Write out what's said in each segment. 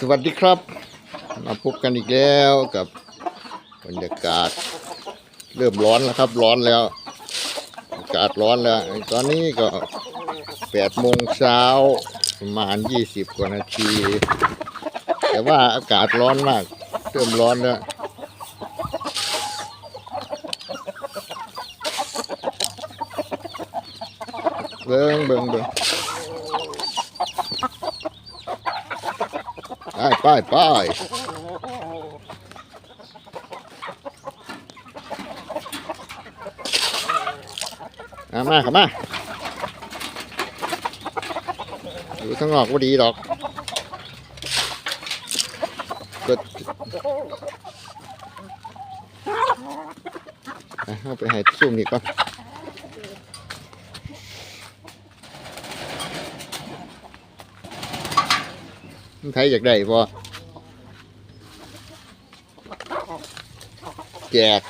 สวัสดีครับ มาพบกันอีกแล้วกับบรรยากาศ เริ่มร้อนแล้วครับ ร้อนแล้ว อากาศร้อนแล้ว ตอนนี้ก็แปดโมงเช้าประมาณยี่สิบกว่านาที แต่ว่าอากาศร้อนมาก เริ่มร้อนแล้วเบิ่งเบิ่งเบิ่ง ไปไปไปเอามาครับมาอยู่ข้างนอกก็ดีดอกกดอะเอาไปให้ซุ่มนี่ก่อน มันใครอยากได้บ่แจก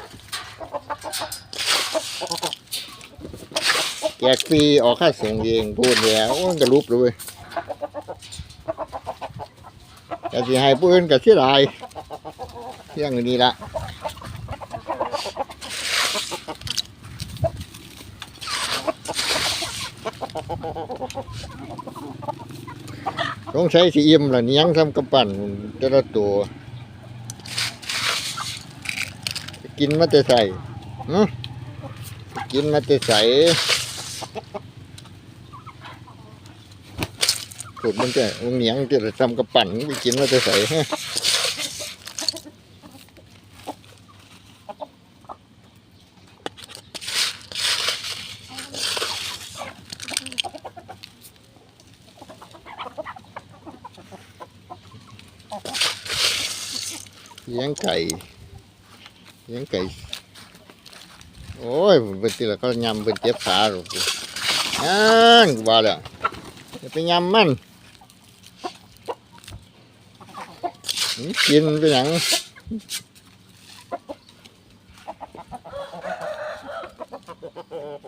แจกฟรีออกค่าส่งเองพูดแล้วโอ้ยกระลุบเลยแต่สิให้ผู้อื่นก็เสียดายเที่ยงนี้ละ ต้องใช้สีอิ่มล่ะเนี้ยงทำกระปั่นแต่ละตัว กินมาแต่ใส่กินมาแต่ใส่ขุดมันจะวงเหนียงจะทำกระปั่นไปกินมาแต่ใส่ เลี้ยงไก่เลี้ยงไก่ โอ้ยเป็นทีละก็ยำเป็นเจ็บขาหรอกกูอ่นกูว่าแล้วจะไปยำมันกินไปหยัง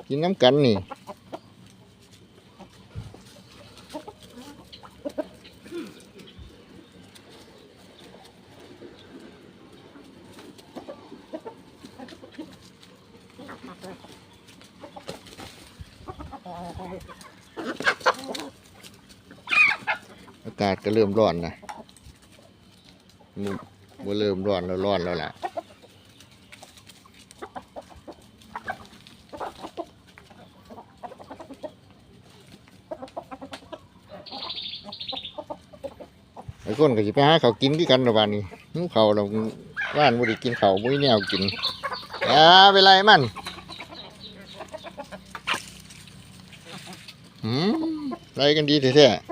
กินน้ำกันนี่ อากาศก็เริ่มร้อนนะมันเริ่มร้อนแล้วร้อนแล้วล่ะไอ้คนก็สิไปหาเขากินที่กันระบานี้เขาเราว่านบ่ได้กินเขาวบ่แนวกินอ่าเวลามัน อืมไรกันดีแท้ๆ